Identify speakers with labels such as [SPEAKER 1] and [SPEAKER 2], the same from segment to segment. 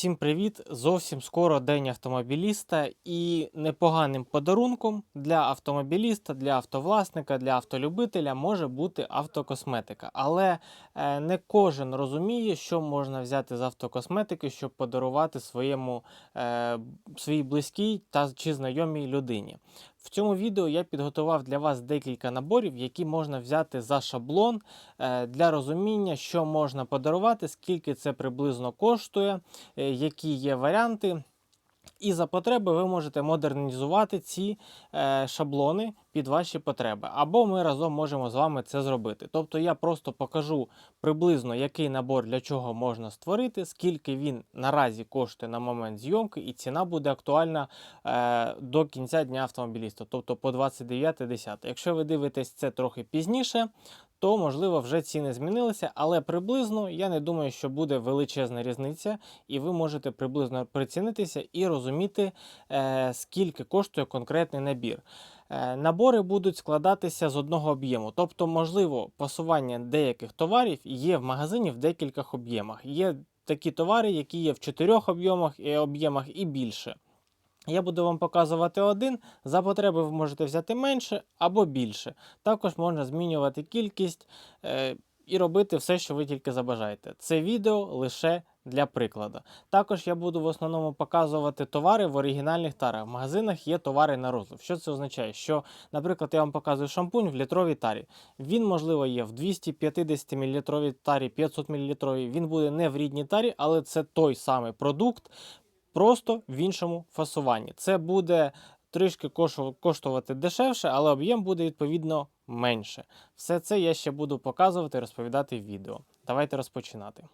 [SPEAKER 1] Всім привіт! Зовсім скоро день автомобіліста і непоганим подарунком для автомобіліста, для автовласника, для автолюбителя може бути автокосметика. Але е, не кожен розуміє, що можна взяти з автокосметики, щоб подарувати своєму е, своїй близькій та чи знайомій людині. В цьому відео я підготував для вас декілька наборів, які можна взяти за шаблон е, для розуміння, що можна подарувати, скільки це приблизно коштує, е, які є варіанти. І за потреби ви можете модернізувати ці е, шаблони під ваші потреби. Або ми разом можемо з вами це зробити. Тобто я просто покажу приблизно, який набор для чого можна створити, скільки він наразі коштує на момент зйомки, і ціна буде актуальна е, до кінця дня автомобіліста, тобто по 29.10. Якщо ви дивитесь це трохи пізніше, то можливо вже ціни змінилися, але приблизно я не думаю, що буде величезна різниця, і ви можете приблизно прицінитися і розуміти, е, скільки коштує конкретний набір. Е, Набори будуть складатися з одного об'єму, тобто, можливо, пасування деяких товарів є в магазині в декількох об'ємах. Є такі товари, які є в чотирьох об'ємах і об'ємах і більше. Я буду вам показувати один. За потреби ви можете взяти менше або більше. Також можна змінювати кількість е, і робити все, що ви тільки забажаєте. Це відео лише для прикладу. Також я буду в основному показувати товари в оригінальних тарах. В магазинах є товари на розлив. Що це означає? Що, наприклад, я вам показую шампунь в літровій тарі. Він, можливо, є в 250 мл тарі, 500 мл. Він буде не в рідній тарі, але це той самий продукт, просто в іншому фасуванні. Це буде трішки коштувати дешевше, але об'єм буде відповідно менше. Все це я ще буду показувати і розповідати в відео. Давайте розпочинати.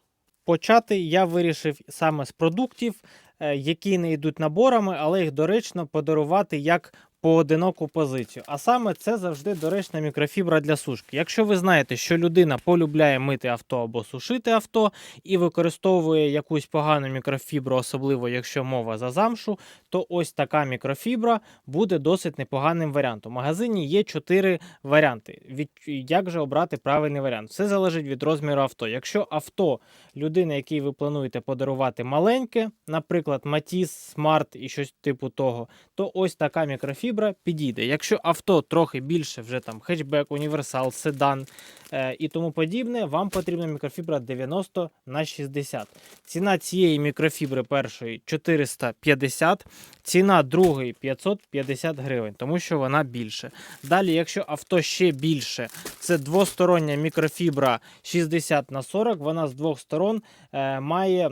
[SPEAKER 1] Почати я вирішив саме з продуктів, е, які не йдуть наборами, але їх доречно подарувати як поодиноку позицію. А саме це завжди доречна мікрофібра для сушки. Якщо ви знаєте, що людина полюбляє мити авто або сушити авто і використовує якусь погану мікрофібру, особливо якщо мова за замшу, то ось така мікрофібра буде досить непоганим варіантом. У магазині є чотири варіанти. Від як же обрати правильний варіант? Все залежить від розміру авто. Якщо авто людини, якій ви плануєте подарувати маленьке, наприклад, Матіс, Smart і щось типу того, то ось така мікрофібра підійде. Якщо авто трохи більше, вже там хетчбек, універсал, седан е, і тому подібне, вам потрібна мікрофібра 90 на 60. Ціна цієї мікрофібри першої 450, ціна другої 550 гривень, тому що вона більше. Далі, якщо авто ще більше, це двостороння мікрофібра 60 на 40, вона з двох сторон е, має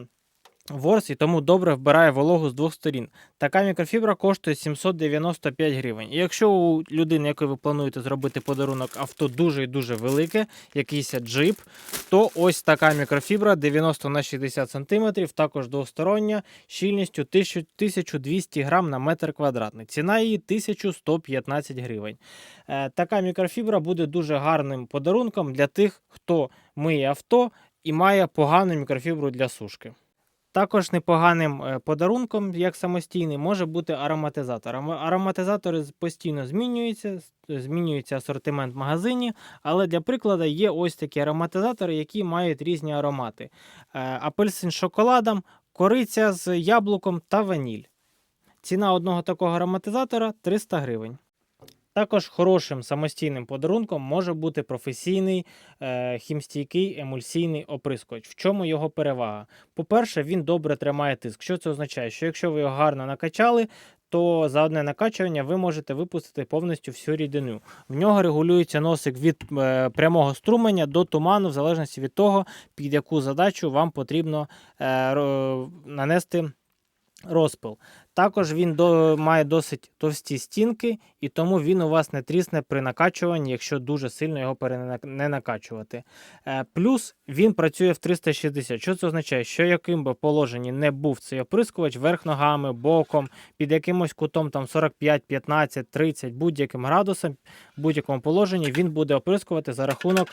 [SPEAKER 1] ворс і тому добре вбирає вологу з двох сторін. Така мікрофібра коштує 795 гривень. І якщо у людини, якої ви плануєте зробити подарунок, авто дуже і дуже велике, якийсь джип, то ось така мікрофібра 90 на 60 см, також двостороння, щільністю 1200 грам на метр квадратний. Ціна її 1115 гривень. Е, Така мікрофібра буде дуже гарним подарунком для тих, хто миє авто і має погану мікрофібру для сушки. Також непоганим е, подарунком, як самостійний, може бути ароматизатор. Ароматизатори постійно змінюються, змінюється асортимент в магазині, але для прикладу є ось такі ароматизатори, які мають різні аромати: Е, апельсин з шоколадом, кориця з яблуком та ваніль. Ціна одного такого ароматизатора 300 гривень. Також хорошим самостійним подарунком може бути професійний е, хімстійкий емульсійний оприскувач. В чому його перевага? По-перше, він добре тримає тиск. Що це означає? Що якщо ви його гарно накачали, то за одне накачування ви можете випустити повністю всю рідину. В нього регулюється носик від е, прямого струменя до туману, в залежності від того, під яку задачу вам потрібно е, нанести розпил. Також він до, має досить товсті стінки, і тому він у вас не трісне при накачуванні, якщо дуже сильно його не накачувати. Е, плюс він працює в 360. Що це означає? Що яким би положенні не був цей оприскувач, верх ногами, боком, під якимось кутом там 45, 15, 30, будь-яким градусом, в будь-якому положенні він буде оприскувати за рахунок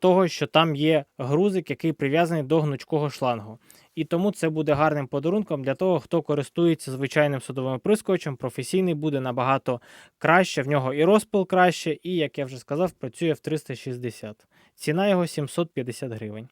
[SPEAKER 1] того, що там є грузик, який прив'язаний до гнучкого шлангу. І тому це буде гарним подарунком для того, хто користується звичайним судовим оприскувачем. Професійний буде набагато краще. В нього і розпил краще, і, як я вже сказав, працює в 360. Ціна його 750 гривень.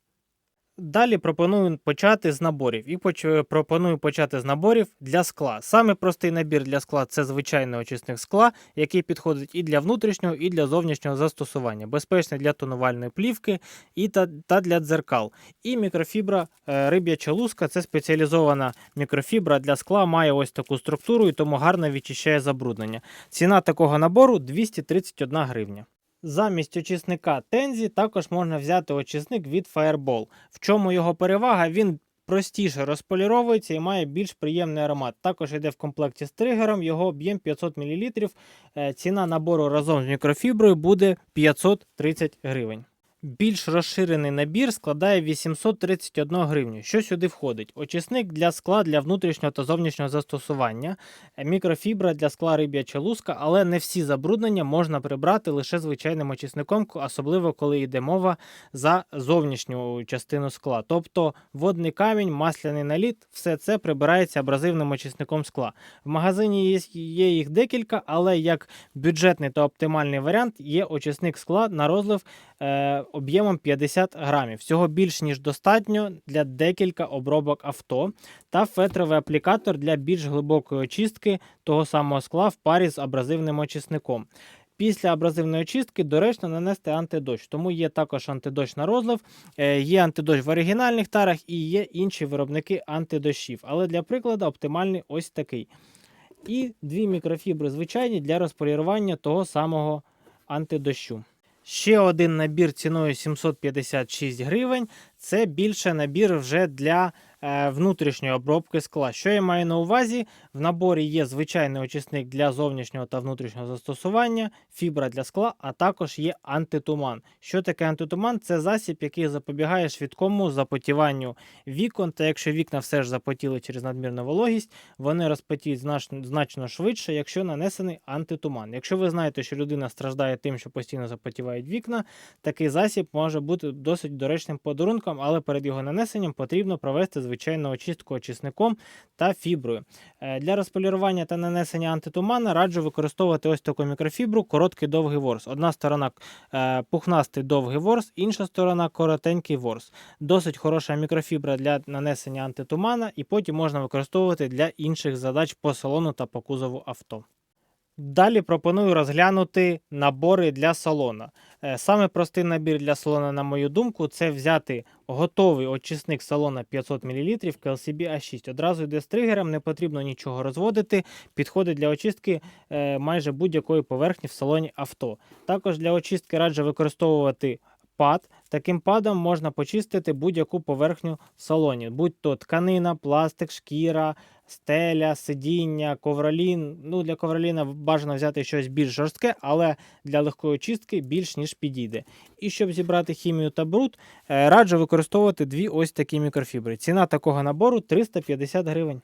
[SPEAKER 1] Далі пропоную почати з наборів. І поч- пропоную почати з наборів для скла. Саме простий набір для скла це звичайний очисник скла, який підходить і для внутрішнього, і для зовнішнього застосування. Безпечний для тонувальної плівки і та, та для дзеркал. І мікрофібра е, риб'яча луска це спеціалізована мікрофібра для скла, має ось таку структуру і тому гарно відчищає забруднення. Ціна такого набору 231 гривня. Замість очисника Тензі також можна взяти очисник від Fireball. В чому його перевага? Він простіше розполіровується і має більш приємний аромат. Також йде в комплекті з тригером, його об'єм 500 мл. Е, Ціна набору разом з мікрофіброю буде 530 гривень. Більш розширений набір складає 831 гривню. Що сюди входить? Очисник для скла для внутрішнього та зовнішнього застосування, е, мікрофібра для скла риб'яча луска, але не всі забруднення можна прибрати лише звичайним очисником, особливо коли йде мова за зовнішню частину скла. Тобто водний камінь, масляний наліт, все це прибирається абразивним очисником скла. В магазині є, їх декілька, але як бюджетний та оптимальний варіант є очисник скла на розлив е, об'ємом 50 грамів. Всього більш ніж достатньо для декілька обробок авто та фетровий аплікатор для більш глибокої очистки того самого скла в парі з абразивним очисником. Після абразивної очистки доречно нанести антидощ, тому є також антидощ на розлив, е, є антидощ в оригінальних тарах і є інші виробники антидощів. Але для прикладу оптимальний ось такий. І дві мікрофібри звичайні для розполірування того самого антидощу. Ще один набір ціною 756 гривень. Це більше набір вже для е, внутрішньої обробки скла. Що я маю на увазі? В наборі є звичайний очисник для зовнішнього та внутрішнього застосування, фібра для скла, а також є антитуман. Що таке антитуман? Це засіб, який запобігає швидкому запотіванню вікон. Та якщо вікна все ж запотіли через надмірну вологість, вони розпотіють значно, швидше, якщо нанесений антитуман. Якщо ви знаєте, що людина страждає тим, що постійно запотівають вікна, такий засіб може бути досить доречним подарунком, але перед його нанесенням потрібно провести звичайну очистку очисником та фіброю. Для розполірування та нанесення антитумана раджу використовувати ось таку мікрофібру, короткий довгий ворс. Одна сторона е, пухнастий довгий ворс, інша сторона коротенький ворс. Досить хороша мікрофібра для нанесення антитумана, і потім можна використовувати для інших задач по салону та по кузову авто. Далі пропоную розглянути набори для салона. Е, Саме простий набір для салона, на мою думку, це взяти готовий очисник салона 500 мл KLCB A6. Одразу йде з тригером, не потрібно нічого розводити. Підходить для очистки е, майже будь-якої поверхні в салоні авто. Також для очистки раджу використовувати пад. Таким падом можна почистити будь-яку поверхню в салоні, будь то тканина, пластик, шкіра, стеля, сидіння, ковролін. Ну, для ковроліна бажано взяти щось більш жорстке, але для легкої очистки більш ніж підійде. І щоб зібрати хімію та бруд, е, раджу використовувати дві ось такі мікрофібри. Ціна такого набору 350 гривень.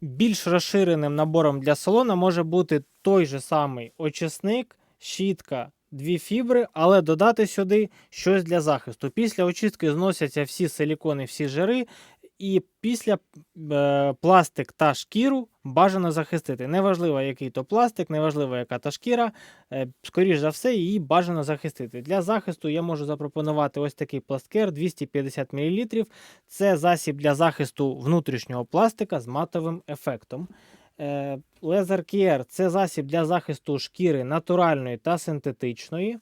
[SPEAKER 1] Більш розширеним набором для салона може бути той же самий очисник, щітка, дві фібри, але додати сюди щось для захисту. Після очистки зносяться всі силікони, всі жири, і після е, пластик та шкіру бажано захистити. Неважливо, який то пластик, неважливо, яка та шкіра, е, скоріш за все, її бажано захистити. Для захисту я можу запропонувати ось такий пласткер 250 мл. Це засіб для захисту внутрішнього пластика з матовим ефектом. Laser Care – це засіб для захисту шкіри натуральної та синтетичної.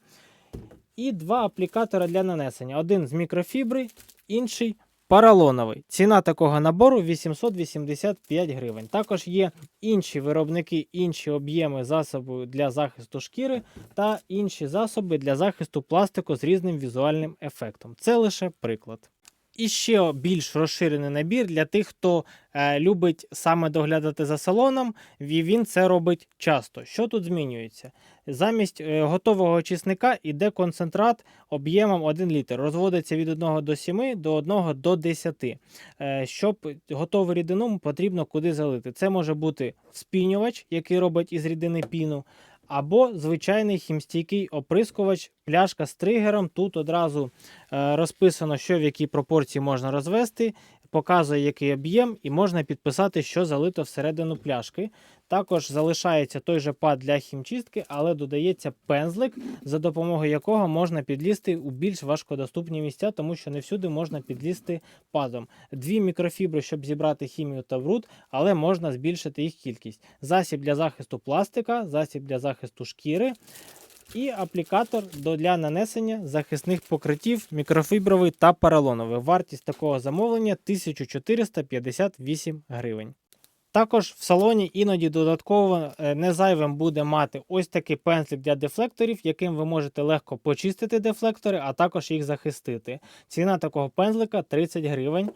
[SPEAKER 1] І два аплікатори для нанесення: один з мікрофібри, інший поролоновий. Ціна такого набору 885 гривень. Також є інші виробники, інші об'єми засобу для захисту шкіри та інші засоби для захисту пластику з різним візуальним ефектом. Це лише приклад. І ще більш розширений набір для тих, хто е, любить саме доглядати за салоном, і він це робить часто. Що тут змінюється? Замість е, готового очисника йде концентрат об'ємом 1 літр. Розводиться від 1 до 7 до 1 до 10. Е, щоб готову рідину потрібно куди залити. Це може бути вспінювач, який робить із рідини піну, або звичайний хімстійкий оприскувач, пляшка з тригером. Тут одразу е, розписано, що в якій пропорції можна розвести. Показує, який об'єм, і можна підписати, що залито всередину пляшки. Також залишається той же пад для хімчистки, але додається пензлик, за допомогою якого можна підлізти у більш важкодоступні місця, тому що не всюди можна підлізти падом. Дві мікрофібри, щоб зібрати хімію та бруд, але можна збільшити їх кількість. Засіб для захисту пластика, засіб для захисту шкіри. І аплікатор для нанесення захисних покриттів мікрофібровий та поролоновий. Вартість такого замовлення 1458 гривень. Також в салоні іноді додатково е, не зайвим буде мати ось такий пензлик для дефлекторів, яким ви можете легко почистити дефлектори, а також їх захистити. Ціна такого пензлика 30 гривень.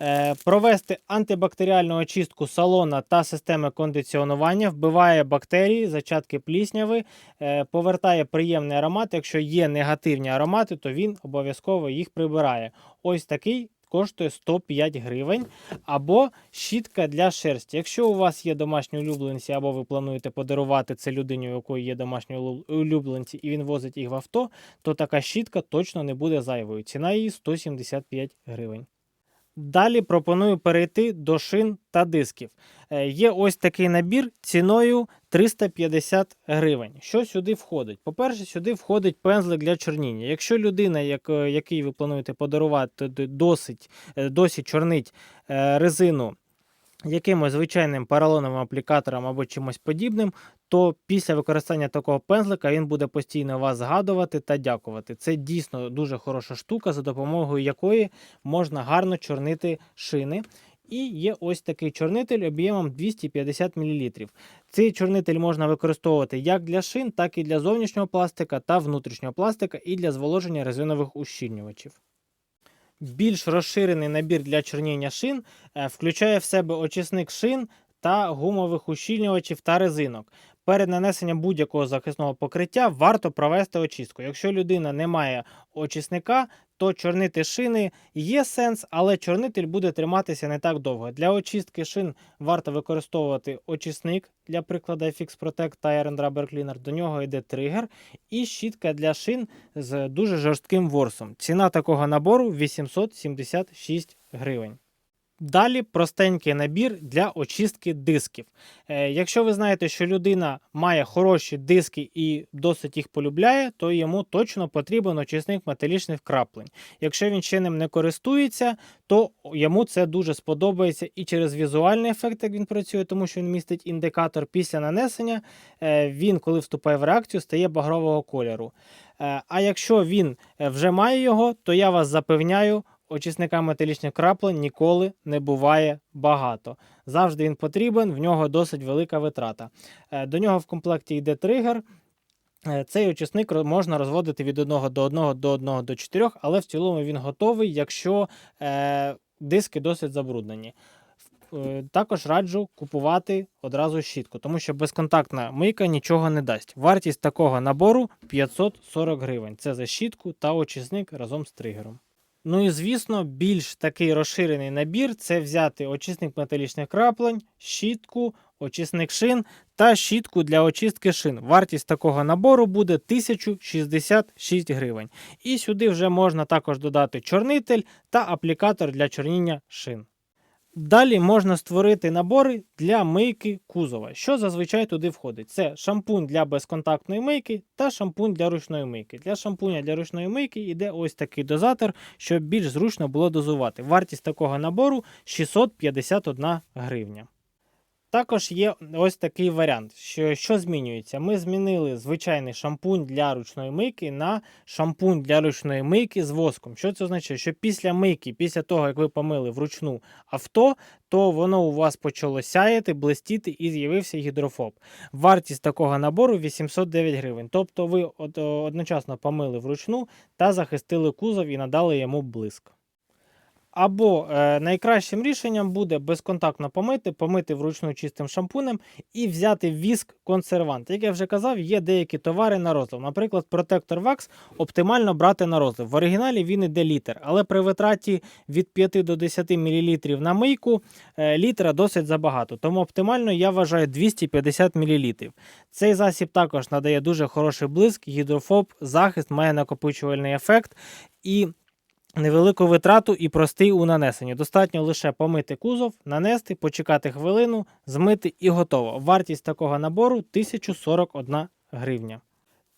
[SPEAKER 1] Е, Провести антибактеріальну очистку салона та системи кондиціонування вбиває бактерії, зачатки плісняви, е, повертає приємний аромат. Якщо є негативні аромати, то він обов'язково їх прибирає. Ось такий коштує 105 гривень. Або щітка для шерсті. Якщо у вас є домашні улюбленці, або ви плануєте подарувати це людині, у якої є домашні улюбленці, і він возить їх в авто, то така щітка точно не буде зайвою. Ціна її 175 гривень. Далі пропоную перейти до шин та дисків. Е, Є ось такий набір ціною 350 гривень. Що сюди входить? По-перше, сюди входить пензлик для чорніння. Якщо людина, як, е, який ви плануєте подарувати, досить, е, досить чорнить резину якимось звичайним поролоновим аплікатором або чимось подібним, то після використання такого пензлика він буде постійно вас згадувати та дякувати. Це дійсно дуже хороша штука, за допомогою якої можна гарно чорнити шини. І є ось такий чорнитель об'ємом 250 мл. Цей чорнитель можна використовувати як для шин, так і для зовнішнього пластика та внутрішнього пластика, і для зволоження резинових ущільнювачів. Більш розширений набір для чорніння шин е, включає в себе очисник шин та гумових ущільнювачів та резинок. Перед нанесенням будь-якого захисного покриття варто провести очистку. Якщо людина не має очисника, то чорнити шини є сенс, але чорнитель буде триматися не так довго. Для очистки шин варто використовувати очисник, для прикладу FX Protect Tire and Rubber Cleaner. До нього йде тригер і щітка для шин з дуже жорстким ворсом. Ціна такого набору 876 гривень. Далі простенький набір для очистки дисків. Е, якщо ви знаєте, що людина має хороші диски і досить їх полюбляє, то йому точно потрібен очисник металічних краплень. Якщо він ним не користується, то йому це дуже сподобається і через візуальний ефект, як він працює, тому що він містить індикатор після нанесення. е, Він, коли вступає в реакцію, стає багрового кольору. Е, А якщо він вже має його, то я вас запевняю, очисника металічних краплень ніколи не буває багато. Завжди він потрібен, в нього досить велика витрата. Е, До нього в комплекті йде тригер. Е, Цей очисник можна розводити від 1 до 1 до 1 до 4, але в цілому він готовий, якщо е, диски досить забруднені. Також раджу купувати одразу щітку, тому що безконтактна мийка нічого не дасть. Вартість такого набору 540 гривень. Це за щітку та очисник разом з тригером. Ну і звісно, більш такий розширений набір це взяти очисник металічних краплень, щітку, очисник шин та щітку для очистки шин. Вартість такого набору буде 1066 гривень. І сюди вже можна також додати чорнитель та аплікатор для чорніння шин. Далі можна створити набори для мийки кузова. Що зазвичай туди входить? Це шампунь для безконтактної мийки та шампунь для ручної мийки. Для шампуня для ручної мийки йде ось такий дозатор, щоб більш зручно було дозувати. Вартість такого набору 651 гривня. Також є ось такий варіант, що, що змінюється. Ми змінили звичайний шампунь для ручної мийки на шампунь для ручної мийки з воском. Що це означає? Що після мийки, після того, як ви помили вручну авто, то воно у вас почало сяяти, блистіти і з'явився гідрофоб. Вартість такого набору 809 гривень. Тобто ви одночасно помили вручну та захистили кузов і надали йому блиск. Або е, найкращим рішенням буде безконтактно помити, помити вручну чистим шампунем і взяти віск консервант. Як я вже казав, є деякі товари на розлив. Наприклад, протектор Wax оптимально брати на розлив. В оригіналі він іде літр, але при витраті від 5 до 10 мл на мийку е, літра досить забагато. Тому оптимально я вважаю 250 мл. Цей засіб також надає дуже хороший блиск, гідрофоб, захист, має накопичувальний ефект і невелику витрату і простий у нанесенні. Достатньо лише помити кузов, нанести, почекати хвилину, змити і готово. Вартість такого набору 1041 гривня.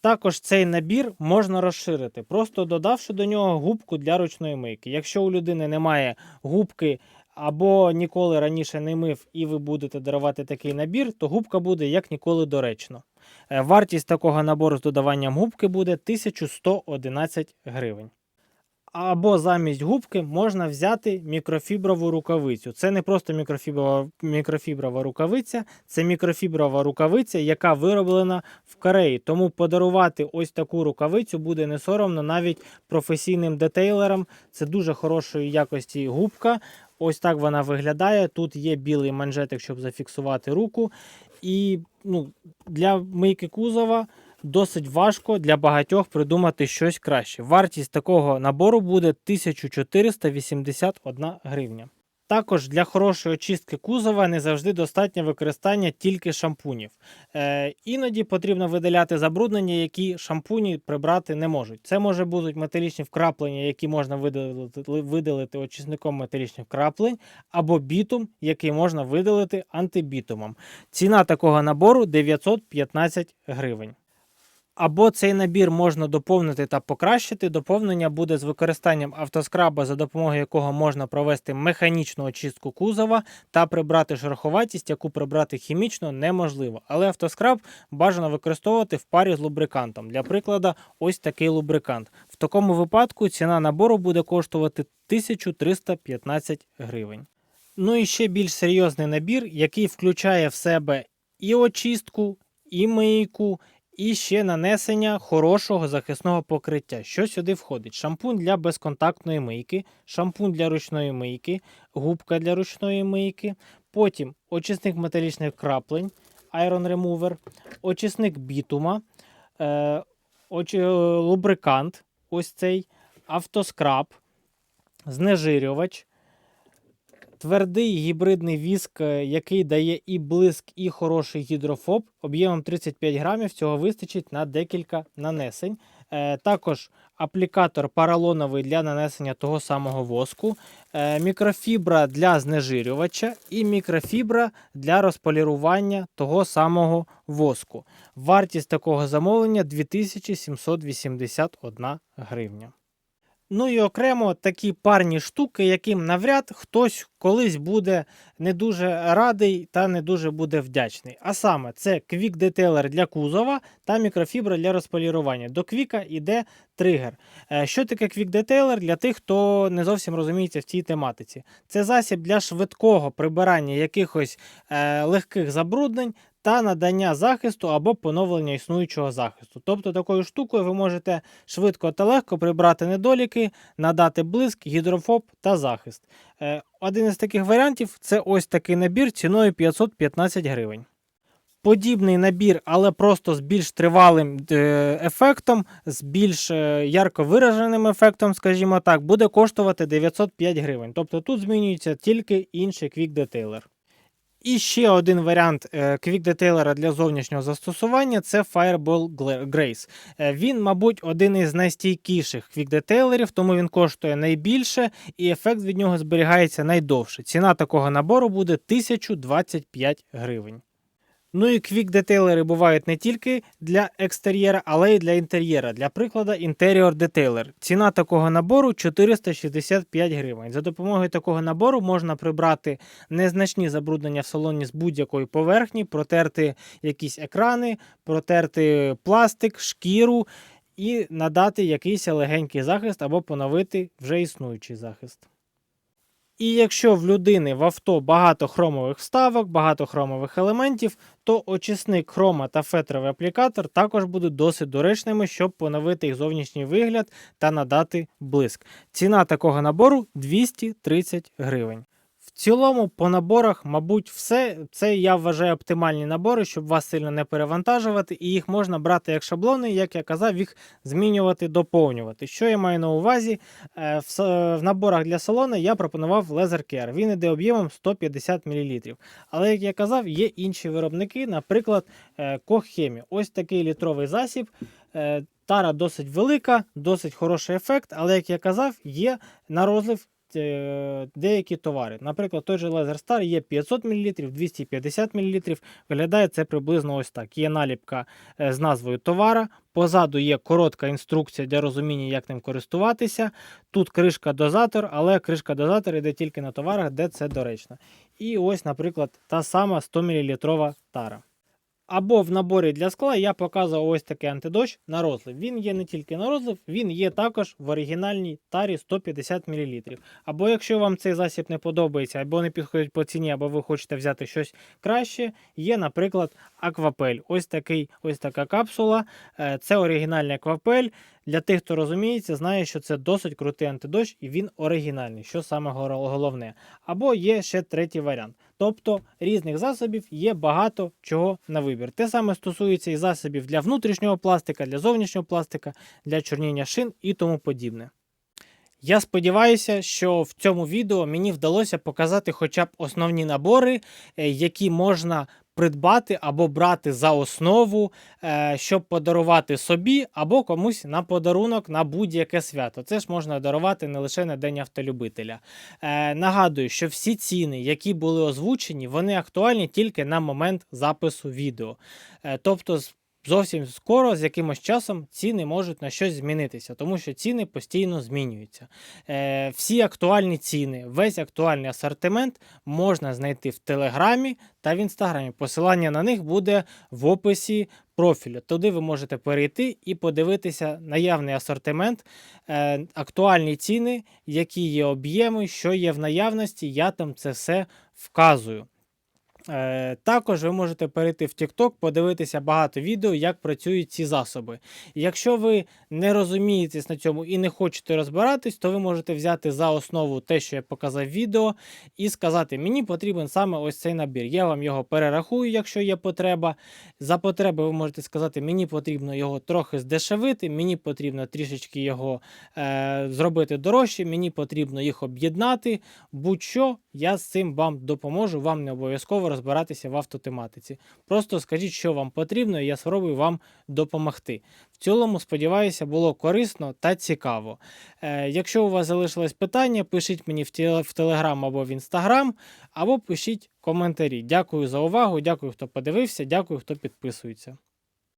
[SPEAKER 1] Також цей набір можна розширити, просто додавши до нього губку для ручної мийки. Якщо у людини немає губки або ніколи раніше не мив, і ви будете дарувати такий набір, то губка буде як ніколи доречно. Е, Вартість такого набору з додаванням губки буде 1111 гривень. Або замість губки можна взяти мікрофіброву рукавицю. Це не просто мікрофіброва, мікрофіброва рукавиця, це мікрофіброва рукавиця, яка вироблена в Кореї. Тому подарувати ось таку рукавицю буде не соромно навіть професійним детейлерам. Це дуже хорошої якості губка. Ось так вона виглядає. Тут є білий манжетик, щоб зафіксувати руку. І ну, для мийки кузова досить важко для багатьох придумати щось краще. Вартість такого набору буде 1481 гривня. Також для хорошої очистки кузова не завжди достатньо використання тільки шампунів. Е, іноді потрібно видаляти забруднення, які шампуні прибрати не можуть. Це може бути металічні вкраплення, які можна видалити, видалити очисником металічних вкраплень, або бітум, який можна видалити антибітумом. Ціна такого набору 915 гривень. Або цей набір можна доповнити та покращити. Доповнення буде з використанням автоскраба, за допомогою якого можна провести механічну очистку кузова та прибрати шероховатість, яку прибрати хімічно неможливо. Але автоскраб бажано використовувати в парі з лубрикантом. Для прикладу, ось такий лубрикант. В такому випадку ціна набору буде коштувати 1315 гривень. Ну і ще більш серйозний набір, який включає в себе і очистку, і мийку, і ще нанесення хорошого захисного покриття. Що сюди входить? Шампунь для безконтактної мийки, шампунь для ручної мийки, губка для ручної мийки, потім очисник металічних краплень, Iron Remover, очисник бітума, е, оч, е, лубрикант, ось цей, автоскраб, знежирювач, Твердий гібридний віск, е, який дає і блиск, і хороший гідрофоб, об'ємом 35 грамів, цього вистачить на декілька нанесень. Е, також аплікатор паралоновий для нанесення того самого воску, е, мікрофібра для знежирювача і мікрофібра для розполірування того самого воску. Вартість такого замовлення 2781 гривня. Ну і окремо такі парні штуки, яким навряд хтось колись буде не дуже радий та не дуже буде вдячний. А саме це квік детейлер для кузова та мікрофібра для розполірування. До квіка йде тригер. Е, Що таке квік детейлер для тих, хто не зовсім розуміється в цій тематиці? Це засіб для швидкого прибирання якихось е, легких забруднень та надання захисту або поновлення існуючого захисту. Тобто такою штукою ви можете швидко та легко прибрати недоліки, надати блиск, гідрофоб та захист. Е, Один із таких варіантів це ось такий набір ціною 515 гривень. Подібний набір, але просто з більш тривалим е, ефектом, з більш е, ярко вираженим ефектом, скажімо так, буде коштувати 905 гривень. Тобто тут змінюється тільки інший квік-детейлер. І ще один варіант е, квік-детейлера для зовнішнього застосування це Fireball Grace. Е, Він, мабуть, один із найстійкіших квік-детейлерів, тому він коштує найбільше і ефект від нього зберігається найдовше. Ціна такого набору буде 1025 гривень. Ну і квік-детейлери бувають не тільки для екстер'єра, але й для інтер'єра. Для прикладу, інтеріор детейлер. Ціна такого набору 465 гривень. За допомогою такого набору можна прибрати незначні забруднення в салоні з будь-якої поверхні, протерти якісь екрани, протерти пластик, шкіру і надати якийсь легенький захист або поновити вже існуючий захист. І якщо в людини в авто багато хромових вставок, багато хромових елементів, то очисник хрома та фетровий аплікатор також будуть досить доречними, щоб поновити їх зовнішній вигляд та надати блиск. Ціна такого набору 230 гривень. Цілому, по наборах, мабуть, все. Це я вважаю оптимальні набори, щоб вас сильно не перевантажувати, і їх можна брати як шаблони, як я казав, їх змінювати, доповнювати. Що я маю на увазі? Е, В, наборах для салону я пропонував Leather Care. Він іде об'ємом 150 мл. Але, як я казав, є інші виробники, наприклад, Chemie. Ось такий літровий засіб. е, Тара досить велика, досить хороший ефект, але, як я казав, є на розлив деякі товари. Наприклад, той же Laser Star є 500 мл, 250 мл. Виглядає це приблизно ось так. Є наліпка е, з назвою товара. Позаду є коротка інструкція для розуміння, як ним користуватися. Тут кришка дозатор, але кришка дозатор йде тільки на товарах, де це доречно. І ось, наприклад, та сама 100 мл тара. Або в наборі для скла я показував ось такий антидощ на розлив. Він є не тільки на розлив, він є також в оригінальній тарі 150 мл. Або якщо вам цей засіб не подобається, або не підходить по ціні, або ви хочете взяти щось краще, є, наприклад, аквапель. Ось такий, ось така капсула. Е, Це оригінальний аквапель. Для тих, хто розуміється, знає, що це досить крутий антидощ, і він оригінальний, що саме головне. Або є ще третій варіант. Тобто різних засобів є багато чого на вибір. Те саме стосується і засобів для внутрішнього пластика, для зовнішнього пластика, для чорніння шин і тому подібне. Я сподіваюся, що в цьому відео мені вдалося показати хоча б основні набори, е, які можна придбати або брати за основу, е, щоб подарувати собі або комусь на подарунок на будь-яке свято. Це ж можна дарувати не лише на День автолюбителя. Е, Нагадую, що всі ціни, які були озвучені, вони актуальні тільки на момент запису відео. Е, Тобто, з- зовсім скоро, з якимось часом, ціни можуть на щось змінитися, тому що ціни постійно змінюються. Е, Всі актуальні ціни, весь актуальний асортимент можна знайти в Телеграмі та в Інстаграмі. Посилання на них буде в описі профілю. Туди ви можете перейти і подивитися наявний асортимент, е, актуальні ціни, які є об'єми, що є в наявності. Я там це все вказую. Е, також ви можете перейти в TikTok, подивитися багато відео, як працюють ці засоби. Якщо ви не розумієтесь на цьому і не хочете розбиратись, то ви можете взяти за основу те, що я показав відео, і сказати: мені потрібен саме ось цей набір. Я вам його перерахую, якщо є потреба. За потреби ви можете сказати, мені потрібно його трохи здешевити, мені потрібно трішечки його е, зробити дорожче, мені потрібно їх об'єднати. Будь-що, я з цим вам допоможу, вам не обов'язково розбиратися в автотематиці. Просто скажіть, що вам потрібно, і я спробую вам допомогти. В цілому, сподіваюся, було корисно та цікаво. Е, якщо у вас залишилось питання, пишіть мені в, Телеграм або в Інстаграм, або пишіть коментарі. Дякую за увагу, дякую, хто подивився, дякую, хто підписується.